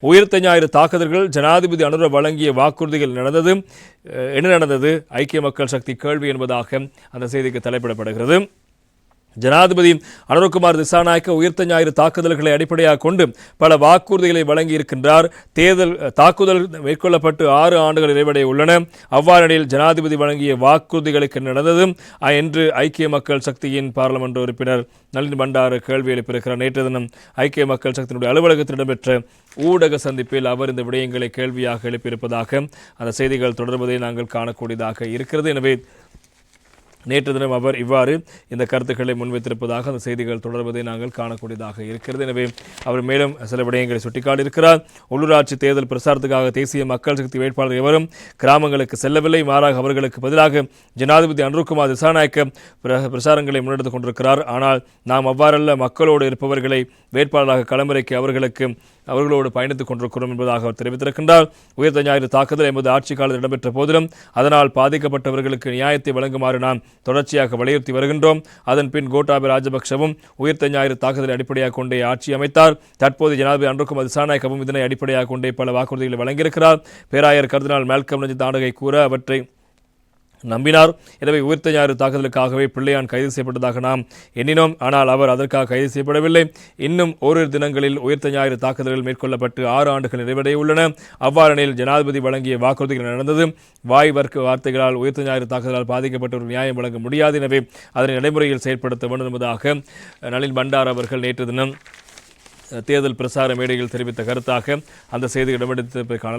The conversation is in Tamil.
உயிர்த்த ஞாயிறு தாக்குதல்கள் ஜனாதிபதி அனுர வழங்கிய வாக்குறுதிகள் நடந்தது. என்ன நடந்தது? ஐக்கிய மக்கள் சக்தி கேள்வி என்பதாக அந்த செய்திக்கு தலைப்பிடப்படுகிறது. ஜனாதிபதி அனுரகுமார் திசாநாயக்க உயிர்த்த ஞாயிறு தாக்குதல்களை அடிப்படையாக கொண்டு பல வாக்குறுதிகளை வழங்கி இருக்கின்றார் தேர்தல் தாக்குதல் மேற்கொள்ளப்பட்டு ஆறு ஆண்டுகள் நிறைவடைய உள்ளன. அவ்வாறனில் ஜனாதிபதி வழங்கிய வாக்குறுதிகளுக்கு என்ன நடந்தது என்று ஐக்கிய மக்கள் சக்தியின் பாராளுமன்ற உறுப்பினர் நளின் பண்டார கேள்வி எழுப்பியிருக்கிறார். நேற்று தினம் ஐக்கிய மக்கள் சக்தியினுடைய அலுவலகத்தில் இடம்பெற்ற ஊடக சந்திப்பில் அவர் இந்த விடயங்களை கேள்வியாக எழுப்பியிருப்பதாக அந்த செய்திகள் தொடர்வதை நாங்கள் காணக்கூடியதாக இருக்கிறது. எனவே நேற்று தினம் அவர் இவ்வாறு இந்த கருத்துக்களை முன்வைத்திருப்பதாக அந்த செய்திகள் தொடர்வதை நாங்கள் காணக்கூடியதாக இருக்கிறது. எனவே அவர் மேலும் சில விடயங்களை சுட்டிக்காட்டியிருக்கிறார். உள்ளூராட்சி தேர்தல் பிரசாரத்துக்காக தேசிய மக்கள் சக்தி வேட்பாளர் எவரும் கிராமங்களுக்கு செல்லவில்லை. மாறாக அவர்களுக்கு பதிலாக ஜனாதிபதி அனுருகுமார் திசாநாயக்க பிர- பிரசாரங்களை முன்னெடுத்துக் கொண்டிருக்கிறார். ஆனால் நாம் அவ்வாறல்ல மக்களோடு இருப்பவர்களை வேட்பாளராக களமிறக்கி அவர்களுக்கு அவர்களோடு பயணித்துக் கொண்டிருக்கிறோம் என்பதாக அவர் தெரிவித்திருக்கின்றார். உயர்த்த ஞாயிறு தாக்குதல் எமது ஆட்சி காலத்தில் இடம்பெற்ற போதிலும் அதனால் பாதிக்கப்பட்டவர்களுக்கு நியாயத்தை வழங்குமாறு நாம் தொடர்ச்சியாக வலியுறுத்தி வருகின்றோம். அதன் பின் கோட்டாபய ராஜபக்சவும் உயிர்த்த ஞாயிறு தாக்குதலை அடிப்படையாக கொண்டே ஆட்சி அமைத்தார். தற்போது ஜனாதிபதி அன்றுக்கும் திசாநாயக்கவும் இதனை அடிப்படையாக கொண்டே பல வாக்குறுதிகளை வழங்கியிருக்கிறார். பேராயர் கருதினால் மேல்கம் ரஞ்சித் ஆண்டகை கூற அவற்றை நம்பினார். எனவே உயிர்த்த ஞாயிறு தாக்குதலுக்காகவே பிள்ளையான் கைது செய்யப்பட்டதாக நாம் எண்ணினோம். ஆனால் அவர் அதற்காக கைது செய்யப்படவில்லை. இன்னும் ஓரிரு தினங்களில் உயிர்த்த ஞாயிறு தாக்குதல்கள் மேற்கொள்ளப்பட்டு ஆறு ஆண்டுகள் நிறைவடைய உள்ளன. அவ்வாறெனில் ஜனாதிபதி வழங்கிய வாக்குறுதிகள் நடந்தது. வாய் வர்க்க வார்த்தைகளால் உயிர்த்த ஞாயிறு தாக்குதலால் பாதிக்கப்பட்ட ஒரு நியாயம் வழங்க முடியாது. எனவே அதனை நடைமுறையில் செயற்படுத்த வேண்டும் என்பதாக நளின் பண்டார் அவர்கள் நேற்று தினம் தேர்தல் பிரசார மேடையில் தெரிவித்த கருத்தாக அந்த செய்தி இடம்பெடுத்து காணலாம்.